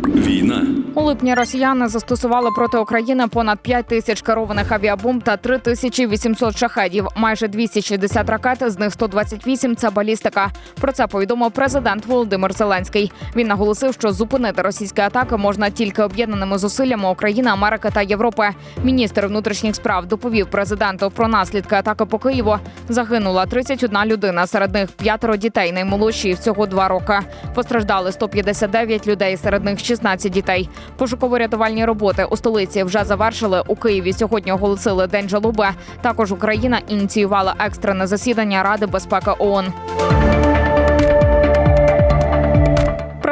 Війна. У липні росіяни застосували проти України понад 5 тисяч керованих авіабомб та 3 тисячі 800 шахедів. Майже 260 ракет, з них 128 – це балістика. Про це повідомив президент Володимир Зеленський. Він наголосив, що зупинити російські атаки можна тільки об'єднаними зусиллями України, Америки та Європи. Міністр внутрішніх справ доповів президенту про наслідки атаки по Києву. Загинула 31 людина, серед них п'ятеро дітей, наймолодші всього два роки. Постраждали 159 людей, серед них 16 дітей. Пошуково-рятувальні роботи у столиці вже завершили. У Києві сьогодні оголосили день жалоби. Також Україна ініціювала екстрене засідання Ради безпеки ООН.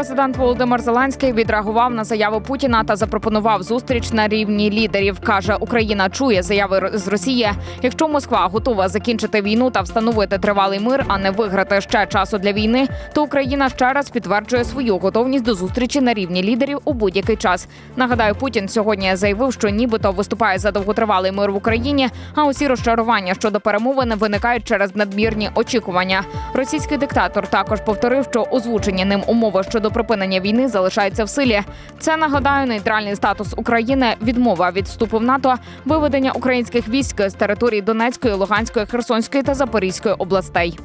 Президент Володимир Зеленський відреагував на заяву Путіна та запропонував зустріч на рівні лідерів. каже, Україна чує заяви з Росії. Якщо Москва готова закінчити війну та встановити тривалий мир, а не виграти ще часу для війни, то Україна ще раз підтверджує свою готовність до зустрічі на рівні лідерів у будь-який час. Нагадаю, Путін сьогодні заявив, що нібито виступає за довготривалий мир в Україні. А усі розчарування щодо перемовин виникають через надмірні очікування. Російський диктатор також повторив, що озвучені ним умови щодо припинення війни залишається в силі. Це нагадаю нейтральний статус України, відмова від вступу в НАТО, виведення українських військ з території Донецької, Луганської, Херсонської та Запорізької областей.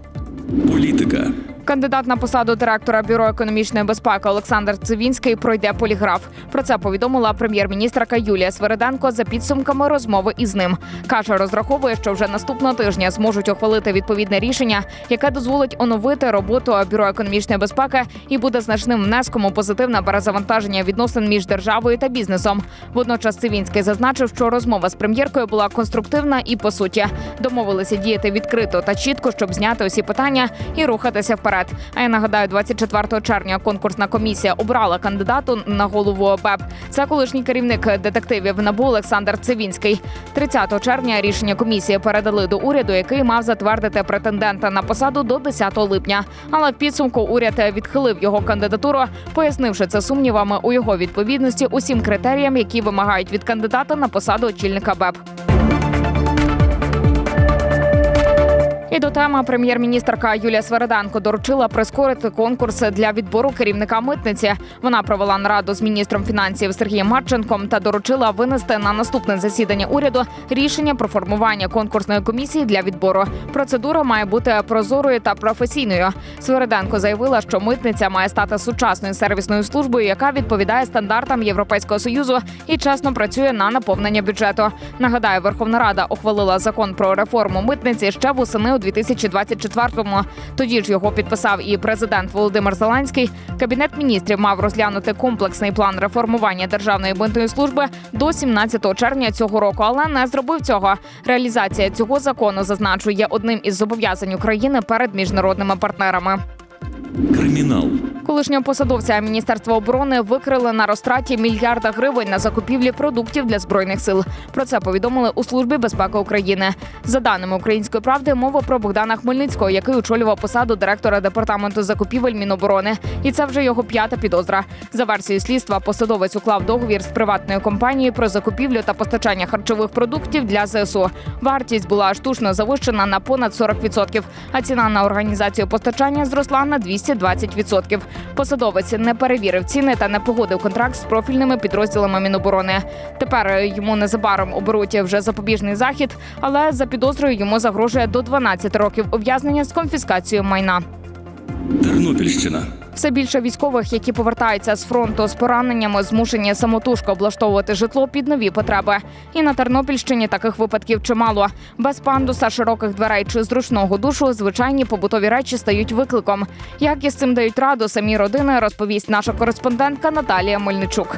Політика. Кандидат на посаду директора бюро економічної безпеки Олександр Цивінський пройде поліграф. Про це повідомила прем'єр-міністрка Юлія Свериденко за підсумками розмови із ним. каже, розраховує, що вже наступного тижня зможуть ухвалити відповідне рішення, яке дозволить оновити роботу бюро економічної безпеки і буде значним внеском у позитивне перезавантаження відносин між державою та бізнесом. Водночас Цивінський зазначив, що розмова з прем'єркою була конструктивна і по суті домовилися діяти відкрито та чітко, щоб зняти усі питання і рухатися вперед. А я нагадаю, 24 червня конкурсна комісія обрала кандидату на голову ОБЕП. Це колишній керівник детективів НАБУ Олександр Цивінський. 30 червня рішення комісії передали до уряду, який мав затвердити претендента на посаду до 10 липня. Але в підсумку уряд відхилив його кандидатуру, пояснивши це сумнівами у його відповідності усім критеріям, які вимагають від кандидата на посаду очільника БЕП. І до теми прем'єр-міністрка Юлія Свериденко доручила прискорити конкурс для відбору керівника митниці. Вона провела нараду з міністром фінансів Сергієм Марченком та доручила винести на наступне засідання уряду рішення про формування конкурсної комісії для відбору. Процедура має бути прозорою та професійною. Свериденко заявила, що митниця має стати сучасною сервісною службою, яка відповідає стандартам Європейського союзу і чесно працює на наповнення бюджету. Нагадаю, Верховна Рада ухвалила закон про реформу митниці ще восени у 2024-му. Тоді ж його підписав і президент Володимир Зеленський. Кабінет міністрів мав розглянути комплексний план реформування державної митної служби до 17 червня цього року, але не зробив цього. Реалізація цього закону зазначу є одним із зобов'язань України перед міжнародними партнерами. Кримінал. Колишнього посадовця Міністерства оборони викрили на розтраті мільярда гривень на закупівлі продуктів для збройних сил. Про це повідомили у службі безпеки України. За даними української правди, мова про Богдана Хмельницького, який очолював посаду директора департаменту закупівель Міноборони. І це вже його п'ята підозра. За версією слідства, посадовець уклав договір з приватною компанією про закупівлю та постачання харчових продуктів для ЗСУ. Вартість була штучно завищена на понад 40%, а ціна на організацію постачання зросла на 220%. Посадовець не перевірив ціни та не погодив контракт з профільними підрозділами Міноборони. Тепер йому незабаром оберуть вже запобіжний захід, але за підозрою йому загрожує до 12 років ув'язнення з конфіскацією майна. Тернопільщина. Все більше військових, які повертаються з фронту з пораненнями, змушені самотужки облаштовувати житло під нові потреби. І на Тернопільщині таких випадків чимало. Без пандуса, широких дверей чи зручного душу звичайні побутові речі стають викликом. Як із цим дають раду самі родини, розповість наша кореспондентка Наталія Мельничук.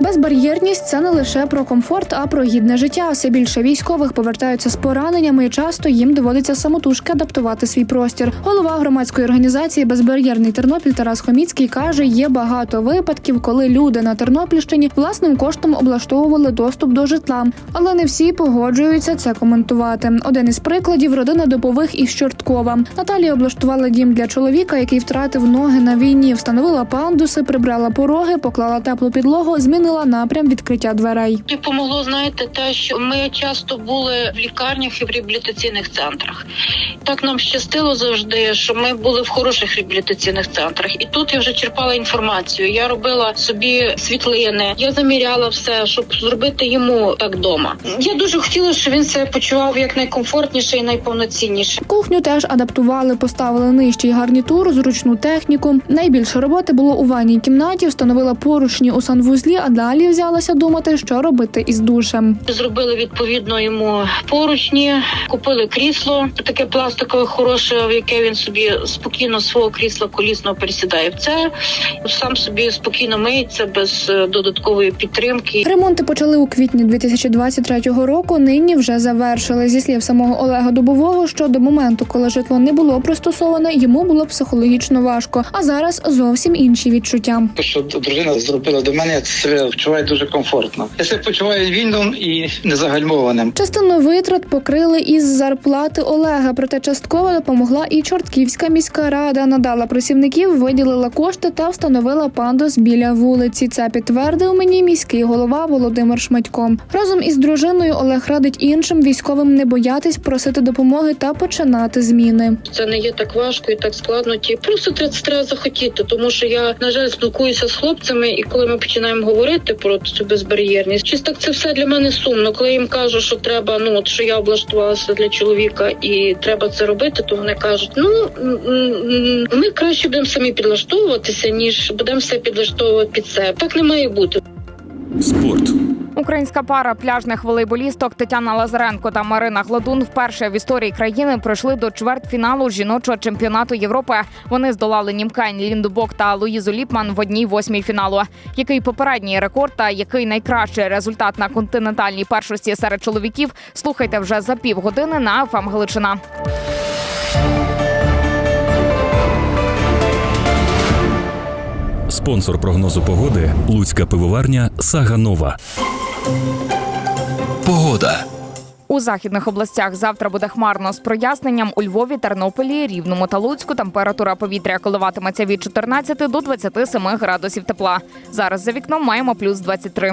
Безбар'єрність це не лише про комфорт, а про гідне життя. Все більше військових повертаються з пораненнями, і часто їм доводиться самотужки адаптувати свій простір. Голова громадської організації Безбар'єрний Тернопіль Тарас Хоміцький каже: є багато випадків, коли люди на Тернопільщині власним коштом облаштовували доступ до житла, але не всі погоджуються це коментувати. Один із прикладів родина допових із Чорткова. Наталія облаштувала дім для чоловіка, який втратив ноги на війні, встановила пандуси, прибрала пороги, поклала теплу підлогу, змінила змінила напрям відкриття дверей. І помогло, знаєте, те, що ми часто були в лікарнях і в реабілітаційних центрах. Так нам щастило завжди, що ми були в хороших реабілітаційних центрах. І тут я вже черпала інформацію. Я робила собі світлини, я заміряла все, щоб зробити йому так вдома. Я дуже хотіла, щоб він себе почував як найкомфортніше і найповноцінніше. Кухню теж адаптували, поставили нижчий гарнітур, зручну техніку. Найбільше роботи було у ванній кімнаті, встановила поручні у санвузлі, а далі взялася думати, що робити із душем. Зробили відповідно йому поручні, купили крісло, таке пластикове хороше, в яке він собі спокійно свого крісла колісного пересідає в це. Сам собі спокійно миється без е, додаткової підтримки. Ремонти почали у квітні 2023 року. Нині вже завершили. Зі слів самого Олега Дубового, що до моменту, коли житло не було пристосоване, йому було психологічно важко. А зараз зовсім інші відчуття. Що дружина зробила до мене, я себе відчуваю дуже комфортно. Я себе почуваю вільним і незагальмованим. Частину витрат покрили із зарплати Олега, проте частково допомогла і Чортківська міська рада. Надала працівників, виділила кошти та встановила пандус біля вулиці. Це підтвердив мені міський голова Володимир Шматько. Разом із дружиною Олег радить іншим військовим не боятись просити допомоги та починати зміни. Це не є так важко і так складно. Ті просто треба захотіти, тому що я на жаль спілкуюся з хлопцями, і коли ми починаємо говорити про цю безбар'єрність, Чисто це все для мене сумно. Коли їм кажу, що треба, ну от що я облаштувалася для чоловіка, і треба це робити, то вони кажуть: ну ми краще будемо самі підлаштовуватися, ніж будемо все підлаштовувати під себе. Так не має бути. Спорт. Українська пара пляжних волейболісток Тетяна Лазаренко та Марина Гладун вперше в історії країни пройшли до чвертьфіналу жіночого чемпіонату Європи. Вони здолали Німкань Лінду Бок та Луїзу Ліпман в одній восьмій фіналу. Який попередній рекорд та який найкращий результат на континентальній першості серед чоловіків? Слухайте вже за півгодини на ФМ Галичина. Спонсор прогнозу погоди Луцька пивоварня Сага Нова. Погода. У західних областях завтра буде хмарно з проясненням у Львові, Тернополі, Рівному та Луцьку. Температура повітря коливатиметься від 14 до 27 градусів тепла. Зараз за вікном маємо плюс 23.